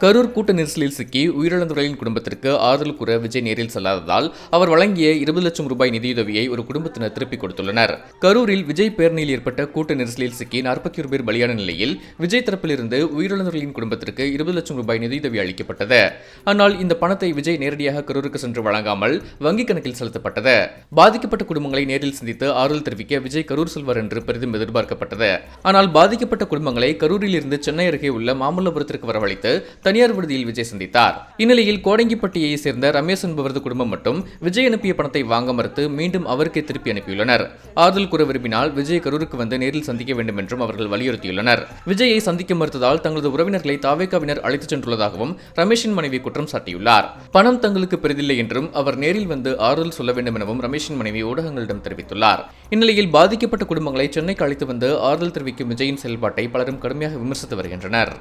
கரூர் கூட்ட நெரிசலில் சிக்கி உயிரிழந்தவர்களின் குடும்பத்திற்கு ஆறுதல் கூற விஜய் நேரில் செல்லாததால் அவர் வழங்கிய இருபது லட்சம் ரூபாய் நிதியுதவியை ஒரு குடும்பத்தினர் திருப்பிக் கொடுத்துள்ளனர். கரூரில் விஜய் பேரணியில் ஏற்பட்ட கூட்ட நெரிசலில் சிக்கி நாற்பத்தி ஒரு பேர் பலியான நிலையில் விஜய் தரப்பிலிருந்து உயிரிழந்தவர்களின் குடும்பத்திற்கு இருபது லட்சம் ரூபாய் நிதியுதவி அளிக்கப்பட்டது. ஆனால் இந்த பணத்தை விஜய் நேரடியாக கரூருக்கு சென்று வழங்காமல் வங்கிக் கணக்கில் செலுத்தப்பட்டது. பாதிக்கப்பட்ட குடும்பங்களை நேரில் சந்தித்து ஆறுதல் தெரிவிக்க விஜய் கரூர் செல்வார் என்று பெரிதும் எதிர்பார்க்கப்பட்டது. ஆனால் பாதிக்கப்பட்ட குடும்பங்களை கரூரில் இருந்து சென்னை அருகே உள்ள மாமல்லபுரத்திற்கு வரவழைத்து தனியார் விடுதியில் விஜய் சந்தித்தார். இந்நிலையில் கோடங்கிப்பட்டியை சேர்ந்த ரமேஷ் என்பவரது குடும்பம் மட்டும் விஜய் அனுப்பிய பணத்தை வாங்க மறுத்து மீண்டும் அவருக்கே திருப்பி அனுப்பியுள்ளனர். ஆறுதல் கூற விரும்பினால் விஜய் கரூருக்கு வந்து நேரில் சந்திக்க வேண்டும் என்றும் அவர்கள் வலியுறுத்தியுள்ளனர். விஜயை சந்திக்க மறுத்ததால் தங்களது உறவினர்களை தாவேக்காவினர் அழைத்துச் சென்றுள்ளதாகவும் ரமேஷின் மனைவி குற்றம் சாட்டியுள்ளார். பணம் தங்களுக்கு பெரிதில்லை என்றும் அவர் நேரில் வந்து ஆறுதல் சொல்ல வேண்டும் எனவும் ரமேஷின் மனைவி ஊடகங்களிடம் தெரிவித்துள்ளார். இந்நிலையில் பாதிக்கப்பட்ட குடும்பங்களை சென்னைக்கு அழைத்து வந்து ஆறுதல் தெரிவிக்கும் விஜயின் செயல்பாட்டை பலரும் கடுமையாக விமர்சித்து வருகின்றனர்.